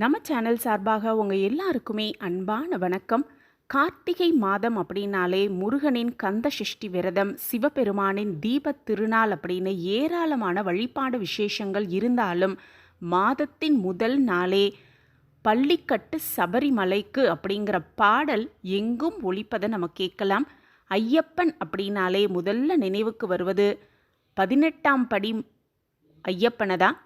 நம்ம சேனல் சார்பாக உங்கள் எல்லாருக்குமே அன்பான வணக்கம். கார்த்திகை மாதம் அப்படின்னாலே முருகனின் கந்த சஷ்டி விரதம் சிவபெருமானின் தீபத் திருநாள் அப்படின்னு ஏராளமான வழிபாடு விசேஷங்கள் இருந்தாலும் மாதத்தின் முதல் நாளே பள்ளிக்கட்டு சபரிமலைக்கு அப்படிங்கிற பாடல் எங்கும் ஒழிப்பதை நம்ம கேட்கலாம். ஐயப்பன் அப்படின்னாலே முதல்ல நினைவுக்கு வருவது பதினெட்டாம் படி ஐயப்பனை தான்.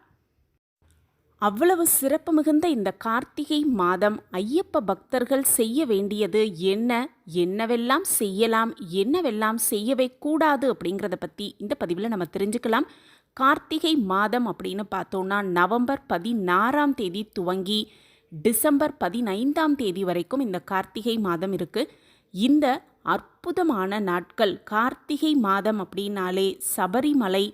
அவ்வளவு சிறப்பு மிகுந்த இந்த கார்த்திகை மாதம் ஐயப்ப பக்தர்கள் செய்ய வேண்டியது என்ன? என்னவெல்லாம் செய்யலாம்? என்னவெல்லாம் செய்யவே கூடாது? அப்படிங்கிறத பற்றி இந்த பதிவில் நம்ம தெரிஞ்சுக்கலாம். கார்த்திகை மாதம் அப்படின்னு பார்த்தோன்னா நவம்பர் பதினாறாம் தேதி துவங்கி டிசம்பர் பதினைந்தாம் தேதி வரைக்கும் இந்த கார்த்திகை மாதம் இருக்குது இந்த அற்புதமான நாட்கள் கார்த்திகை மாதம் அப்படின்னாலே சபரிமலை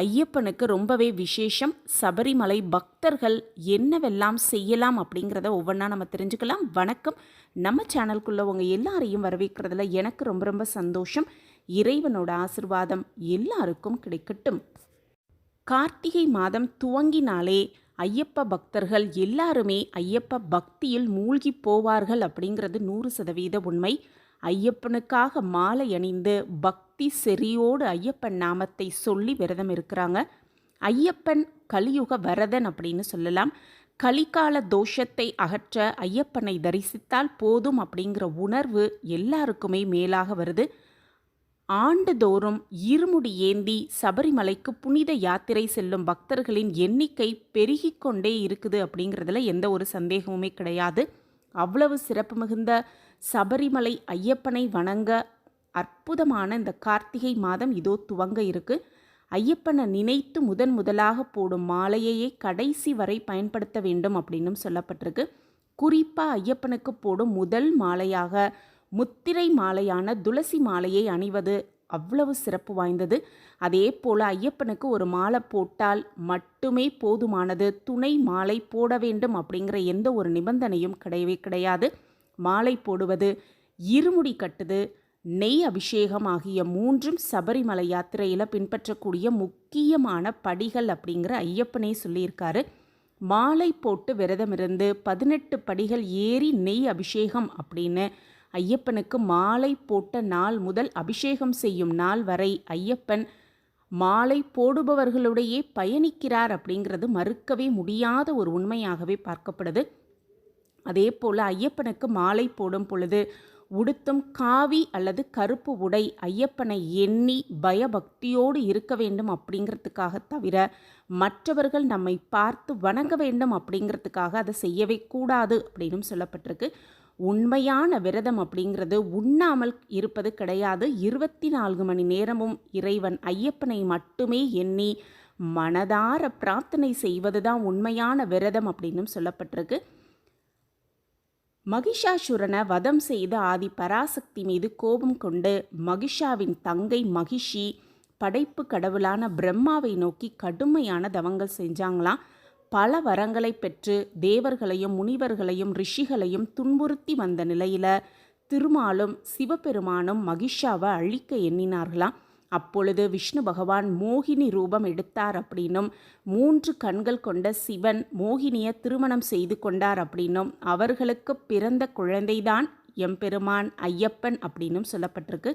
ஐயப்பனுக்கு ரொம்பவே விசேஷம். சபரிமலை பக்தர்கள் என்னவெல்லாம் செய்யலாம் அப்படிங்கிறத ஒவ்வொன்றா நம்ம தெரிஞ்சுக்கலாம். வணக்கம். நம்ம சேனலுக்குள்ளே உங்கள் எல்லாரையும் வரவேற்கிறதுல எனக்கு ரொம்ப ரொம்ப சந்தோஷம். இறைவனோட ஆசிர்வாதம் எல்லாருக்கும் கிடைக்கட்டும். கார்த்திகை மாதம் துவங்கினாலே ஐயப்ப பக்தர்கள் எல்லாருமே ஐயப்ப பக்தியில் மூழ்கி போவார்கள் அப்படிங்கிறது நூறு சதவீத உண்மை. ஐயப்பனுக்காக மாலை அணிந்து பக்தி செறியோடு ஐயப்பன் நாமத்தை சொல்லி விரதம் இருக்கிறாங்க. ஐயப்பன் கலியுக வரதன் அப்படின்னு சொல்லலாம். கலிகால தோஷத்தை அகற்ற ஐயப்பனை தரிசித்தால் போதும் அப்படிங்கிற உணர்வு எல்லாருக்குமே மேலாக வருது. ஆண்டுதோறும் இருமுடி ஏந்தி சபரிமலைக்கு புனித யாத்திரை செல்லும் பக்தர்களின் எண்ணிக்கை பெருகிக்கொண்டே இருக்குது அப்படிங்கிறதுல எந்த ஒரு சந்தேகமுமே கிடையாது. அவ்வளவு சிறப்பு மிகுந்த சபரிமலை ஐயப்பனை வணங்க அற்புதமான இந்த கார்த்திகை மாதம் இதோ துவங்க இருக்கு. ஐயப்பனை நினைத்து முதன் முதலாக போடும் மாலையையே கடைசி வரை பயன்படுத்த வேண்டும் அப்படின்னும் சொல்லப்பட்டிருக்கு. குறிப்பாக ஐயப்பனுக்கு போடும் முதல் மாலையாக முத்திரை மாலையான துளசி மாலையை அணிவது அவ்வளவு சிறப்பு வாய்ந்தது. அதே போல் ஐயப்பனுக்கு ஒரு மாலை போட்டால் மட்டுமே போதுமானது. துணை மாலை போட வேண்டும் அப்படிங்கிற எந்த ஒரு நிபந்தனையும் கிடையவே கிடையாது. மாலை போடுவது இருமுடி கட்டுது நெய் அபிஷேகம் ஆகிய மூன்றும் சபரிமலை யாத்திரையில் பின்பற்றக்கூடிய முக்கியமான படிகள் அப்படிங்கிற ஐயப்பனே சொல்லியிருக்காரு. மாலை போட்டு விரதமிருந்து பதினெட்டு படிகள் ஏறி நெய் அபிஷேகம் அப்படின்னு ஐயப்பனுக்கு மாலை போட்ட நாள் முதல் அபிஷேகம் செய்யும் நாள் வரை ஐயப்பன் மாலை போடுபவர்களுடையே பயணிக்கிறார் அப்படிங்கிறது மறுக்கவே முடியாத ஒரு உண்மையாகவே பார்க்கப்படுது. அதே போல் ஐயப்பனுக்கு மாலை போடும் பொழுது உடுத்தும் காவி அல்லது கருப்பு உடை ஐயப்பனை எண்ணி பயபக்தியோடு இருக்க வேண்டும் அப்படிங்கிறதுக்காக தவிர மற்றவர்கள் நம்மை பார்த்து வணங்க வேண்டும் அப்படிங்கிறதுக்காக அதை செய்யவே கூடாது அப்படின்னு சொல்லப்பட்டிருக்கு. உண்மையான விரதம் அப்படிங்கிறது உண்ணாமல் இருப்பது கிடையாது. இருபத்தி நான்கு மணி நேரமும் இறைவன் ஐயப்பனை மட்டுமே எண்ணி மனதார பிரார்த்தனை செய்வது தான் உண்மையான விரதம் அப்படின்னும் சொல்லப்பட்டிருக்கு. மகிஷாசுரனை வதம் செய்த ஆதி பராசக்தி மீது கோபம் கொண்டு மகிஷாவின் தங்கை மகிஷி படைப்பு கடவுளான பிரம்மாவை நோக்கி கடுமையான தவங்கள் செஞ்சாங்களாம். பல வரங்களை பெற்று தேவர்களையும் முனிவர்களையும் ரிஷிகளையும் துன்புறுத்தி வந்த நிலையில் திருமாலும் சிவபெருமானும் மகிஷாவை அழிக்க எண்ணினார்களாம் அப்பொழுது விஷ்ணு பகவான் மோகினி ரூபம் எடுத்தார் அப்படின்னும் மூன்று கண்கள் கொண்ட சிவன் மோகினியை திருமணம் செய்து கொண்டார் அப்படின்னும் அவர்களுக்கு பிறந்த குழந்தைதான் எம்பெருமான் ஐயப்பன் அப்படின்னும் சொல்லப்பட்டிருக்கு.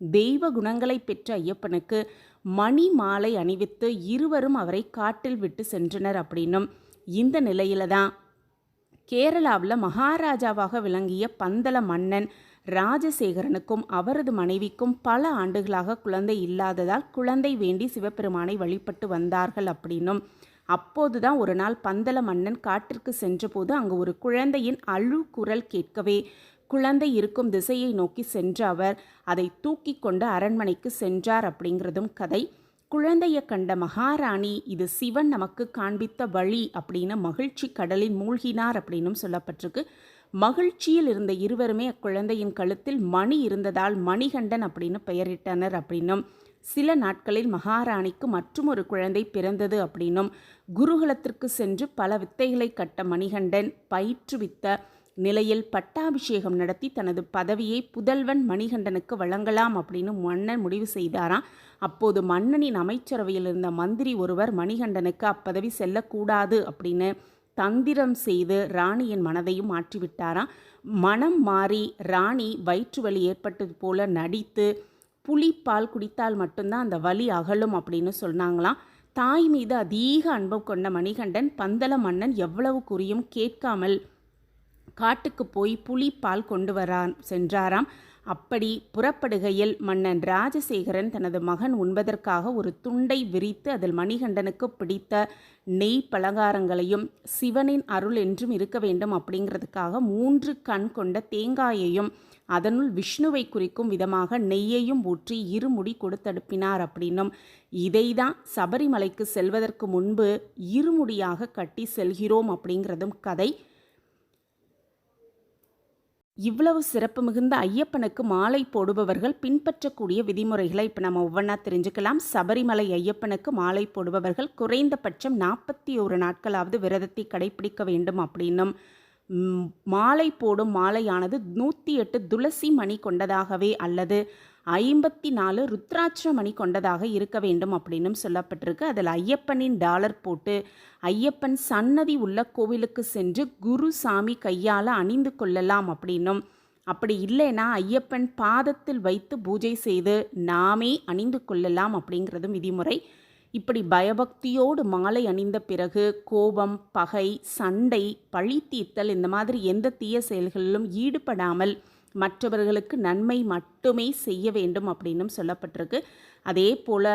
தெய்வ குணங்களை பெற்ற ஐயப்பனுக்கு மணி மாலை அணிவித்து இருவரும் அவரை காட்டில் விட்டு சென்றனர் அப்படின்னும். இந்த நிலையில தான் கேரளாவில் மகாராஜாவாக விளங்கிய பந்தல மன்னன் ராஜசேகரனுக்கும் அவரது மனைவிக்கும் பல ஆண்டுகளாக குழந்தை இல்லாததால் குழந்தை வேண்டி சிவபெருமானை வழிபட்டு வந்தார்கள் அப்படின்னும். அப்போது தான் ஒரு நாள் பந்தல மன்னன் காட்டிற்கு சென்றபோது அங்கு ஒரு குழந்தையின் அழு குரல் கேட்கவே குழந்தை இருக்கும் திசையை நோக்கி சென்ற அவர் அதை தூக்கி கொண்டு அரண்மனைக்கு சென்றார் அப்படிங்கிறதும் கதை. குழந்தையை கண்ட மகாராணி இது சிவன் நமக்கு காண்பித்த வழி அப்படின்னு மகிழ்ச்சி கடலில் மூழ்கினார் அப்படின்னும் சொல்லப்பட்டிருக்கு. மகிழ்ச்சியில் இருந்த இருவருமே அக்குழந்தையின் கழுத்தில் மணி இருந்ததால் மணிகண்டன் அப்படின்னு பெயரிட்டனர் அப்படின்னும். சில நாட்களில் மகாராணிக்கு மற்றும் ஒரு குழந்தை பிறந்தது அப்படின்னும். குருகுலத்திற்கு சென்று பல வித்தைகளை கட்ட மணிகண்டன் பயிற்றுவித்த நிலையில் பட்டாபிஷேகம் நடத்தி தனது பதவியை புதல்வன் மணிகண்டனுக்கு வழங்கலாம் அப்படின்னு மன்னன் முடிவு செய்தாராம். அப்போது மன்னனின் அமைச்சரவையில் இருந்த மந்திரி ஒருவர் மணிகண்டனுக்கு அப்பதவி செல்லக்கூடாது அப்படின்னு தந்திரம் செய்து ராணியின் மனதையும் மாற்றிவிட்டாராம். மனம் மாறி ராணி வயிற்று வலி ஏற்பட்டது போல நடித்து புளிப்பால் குடித்தால் மட்டும்தான் அந்த வலி அகலும் அப்படின்னு சொன்னாங்களாம். தாய் மீது அதிக அன்பு கொண்ட மணிகண்டன் பந்தல மன்னன் எவ்வளவு குறியும் கேட்காமல் காட்டுக்கு போய் புலிப்பால் கொண்டு வரான் சென்றாராம். அப்படி புறப்படுகையில் மன்னன் ராஜசேகரன் தனது மகன் உண்பதற்காக ஒரு துண்டை விரித்து அதில் மணிகண்டனுக்கு பிடித்த நெய் பலகாரங்களையும் சிவனின் அருள் என்றும் இருக்க வேண்டும் அப்படிங்கிறதுக்காக மூன்று கண் கொண்ட தேங்காயையும் அதனுள் விஷ்ணுவை குறிக்கும் விதமாக நெய்யையும் ஊற்றி இருமுடி கொடுத்தடுப்பினார் அப்படின்னும். இதைதான் சபரிமலைக்கு செல்வதற்கு முன்பு இருமுடியாக கட்டி செல்கிறோம் அப்படிங்கிறதும் கதை. இவ்வளவு சிறப்பு மிகுந்த ஐயப்பனுக்கு மாலை போடுபவர்கள் பின்பற்றக்கூடிய விதிமுறைகளை இப்போ நம்ம ஒவ்வொன்றா தெரிஞ்சுக்கலாம். சபரிமலை ஐயப்பனுக்கு மாலை போடுபவர்கள் குறைந்தபட்சம் நாற்பத்தி ஒரு நாட்களாவது விரதத்தை கடைபிடிக்க வேண்டும் அப்படின்னும். மாலை போடும் மாலையானது நூற்றி எட்டு துளசி மணி கொண்டதாகவே அல்லது ஐம்பத்தி நாலு ருத்ராட்ச மணி கொண்டதாக இருக்க வேண்டும் அப்படின்னும் சொல்லப்பட்டிருக்கு. அதில் ஐயப்பனின் டாலர் போட்டு ஐயப்பன் சன்னதி உள்ள கோவிலுக்கு சென்று குரு சாமி கையால் அணிந்து கொள்ளலாம் அப்படின்னும். அப்படி இல்லைன்னா ஐயப்பன் பாதத்தில் வைத்து பூஜை செய்து நாமே அணிந்து கொள்ளலாம் அப்படிங்கிறதும் விதிமுறை. இப்படி பயபக்தியோடு மாலை அணிந்த பிறகு கோபம் பகை சண்டை பழி தீர்த்தல் இந்த மாதிரி எந்த தீய செயல்களிலும் ஈடுபடாமல் மற்றவர்களுக்கு நன்மை மட்டுமே செய்ய வேண்டும் அப்படின்னும் சொல்லப்பட்டிருக்கு. அதே போல்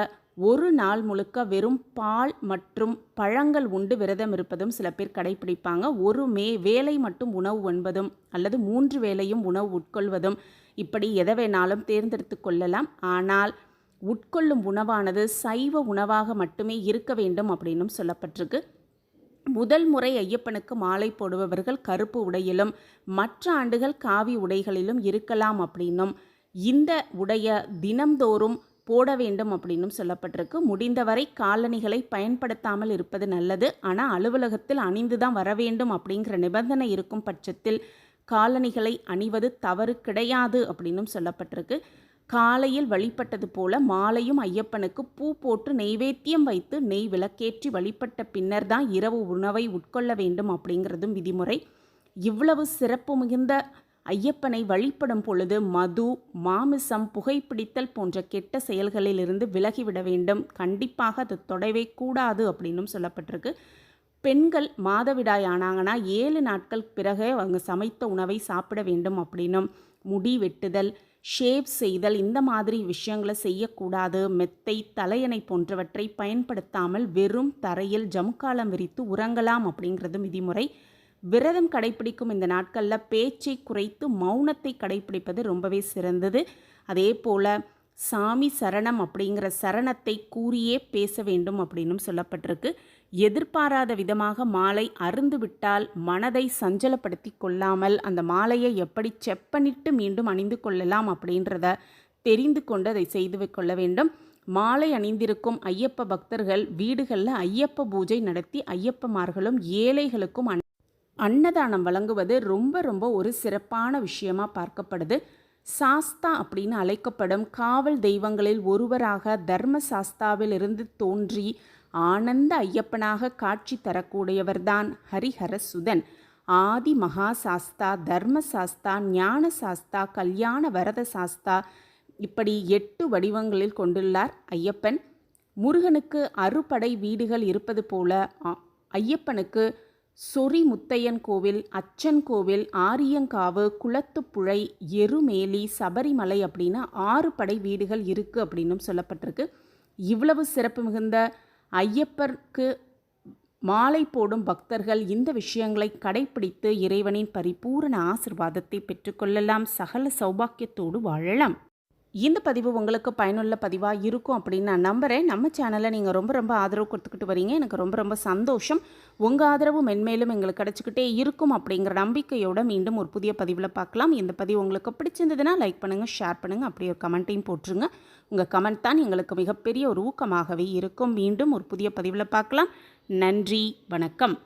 ஒரு நாள் முழுக்க வெறும் பால் மற்றும் பழங்கள் உண்டு விரதம் இருப்பதும் சில பேர் கடைபிடிப்பாங்க ஒரு மே வேலை மட்டும் உணவு உண்பதும் அல்லது மூன்று வேலையும் உணவு உட்கொள்வதும் இப்படி எதை வேணாலும் தேர்ந்தெடுத்து கொள்ளலாம். ஆனால் உட்கொள்ளும் உணவானது சைவ உணவாக மட்டுமே இருக்க வேண்டும் அப்படின்னும் சொல்லப்பட்டிருக்கு. முதல் முறை ஐயப்பனுக்கு மாலை போடுபவர்கள் கருப்பு உடையிலும் மற்ற ஆண்டுகள் காவி உடைகளிலும் இருக்கலாம் அப்படின்னும். இந்த உடைய தினம்தோறும் போட வேண்டும் அப்படின்னும் சொல்லப்பட்டிருக்கு. முடிந்தவரை காலணிகளை பயன்படுத்தாமல் இருப்பது நல்லது. ஆனால் அலுவலகத்தில் அணிந்து தான் வர வேண்டும் அப்படிங்கிற நிபந்தனை இருக்கும் பட்சத்தில் காலணிகளை அணிவது தவறு கிடையாது அப்படின்னும் சொல்லப்பட்டிருக்கு. காலையில் வழிபட்டது போல மாலையும் ஐயப்பனுக்கு பூ போட்டு நெய்வேத்தியம் வைத்து நெய் விளக்கேற்றி வழிபட்ட பின்னர் தான் இரவு உணவை உட்கொள்ள வேண்டும் அப்படிங்கிறதும் விதிமுறை. இவ்வளவு சிறப்பு மிகுந்த ஐயப்பனை வழிபடும் பொழுது மது மாமிசம் புகைப்பிடித்தல் போன்ற கெட்ட செயல்களிலிருந்து விலகிவிட வேண்டும். கண்டிப்பாக அது தொடவே கூடாது அப்படின்னும் சொல்லப்பட்டிருக்கு. பெண்கள் மாதவிடாய் ஆனாங்கன்னா ஏழு நாட்கள் பிறகு அவங்க சமைத்த உணவை சாப்பிட வேண்டும் அப்படின்னும். முடி வெட்டுதல் ஷேவ் செய்தல் இந்த மாதிரி விஷயங்களை செய்யக்கூடாது. மெத்தை தலையணை போன்றவற்றை பயன்படுத்தாமல் வெறும் தரையில் ஜமுக்காலம் விரித்து உறங்கலாம் அப்படிங்கிறது விதிமுறை. விரதம் கடைபிடிக்கும் இந்த நாட்களில் பேச்சை குறைத்து மௌனத்தை கடைபிடிப்பது ரொம்பவே சிறந்தது. அதே போல் சாமி சரணம் அப்படிங்கிற சரணத்தை கூறியே பேச வேண்டும் அப்படின்னும் சொல்லப்பட்டிருக்கு. எதிர்பாராத விதமாக மாலை அருந்துவிட்டால் மனதை சஞ்சலப்படுத்தி கொள்ளாமல் அந்த மாலையை எப்படி செப்பனிட்டு மீண்டும் அணிந்து கொள்ளலாம் அப்படின்றத தெரிந்து கொண்டு அதை செய்து கொள்ள வேண்டும். மாலை அணிந்திருக்கும் ஐயப்ப பக்தர்கள் வீடுகளில் ஐயப்ப பூஜை நடத்தி ஐயப்பமார்களும் ஏழைகளுக்கும் அன்னதானம் வழங்குவது ரொம்ப ரொம்ப ஒரு சிறப்பான விஷயமா பார்க்கப்படுது. சாஸ்தா அப்படின்னு அழைக்கப்படும் காவல் தெய்வங்களில் ஒருவராக தர்ம சாஸ்தாவில் இருந்து தோன்றி ஆனந்த ஐயப்பனாக காட்சி தரக்கூடியவர்தான் ஹரிஹர சுதன் ஆதி மகா சாஸ்தா தர்ம சாஸ்தா ஞான சாஸ்தா கல்யாண வரத சாஸ்தா இப்படி எட்டு வடிவங்களில் கொண்டுள்ளார் ஐயப்பன். முருகனுக்கு அறுபடை வீடுகள் இருப்பது போல ஐயப்பனுக்கு சொறி முத்தையன் கோவில் அச்சன் கோவில் ஆரியங்காவு குளத்துப்புழை எருமேலி சபரிமலை அப்படின்னு ஆறு படை வீடுகள் இருக்குது அப்படின்னும் சொல்லப்பட்டிருக்கு. இவ்வளவு சிறப்பு மிகுந்த ஐயப்பருக்கு மாலை போடும் பக்தர்கள் இந்த விஷயங்களை கடைபிடித்து இறைவனின் பரிபூரண ஆசிர்வாதத்தை பெற்றுக்கொள்ளலாம். சகல சௌபாக்கியத்தோடு வாழலாம். இந்த பதிவு உங்களுக்கு பயனுள்ள பதிவாக இருக்கும் அப்படின்னு நான் நம்புகிறேன் நம்ம சேனலை நீங்கள் ரொம்ப ரொம்ப ஆதரவு கொடுத்துக்கிட்டு வரீங்க. எனக்கு ரொம்ப ரொம்ப சந்தோஷம். உங்கள் ஆதரவு மென்மேலும் எங்களுக்கு கிடச்சிக்கிட்டே இருக்கும் அப்படிங்கிற நம்பிக்கையோடு மீண்டும் ஒரு புதிய பதிவில் பார்க்கலாம். இந்த பதிவு உங்களுக்கு பிடிச்சிருந்ததுன்னா லைக் பண்ணுங்கள் ஷேர் பண்ணுங்கள் அப்படி ஒரு கமெண்ட்டையும் போட்டுருங்க. உங்கள் கமெண்ட் தான் எங்களுக்கு மிகப்பெரிய ஒரு ஊக்கமாகவே இருக்கும். மீண்டும் ஒரு புதிய பதிவில் பார்க்கலாம். நன்றி வணக்கம்.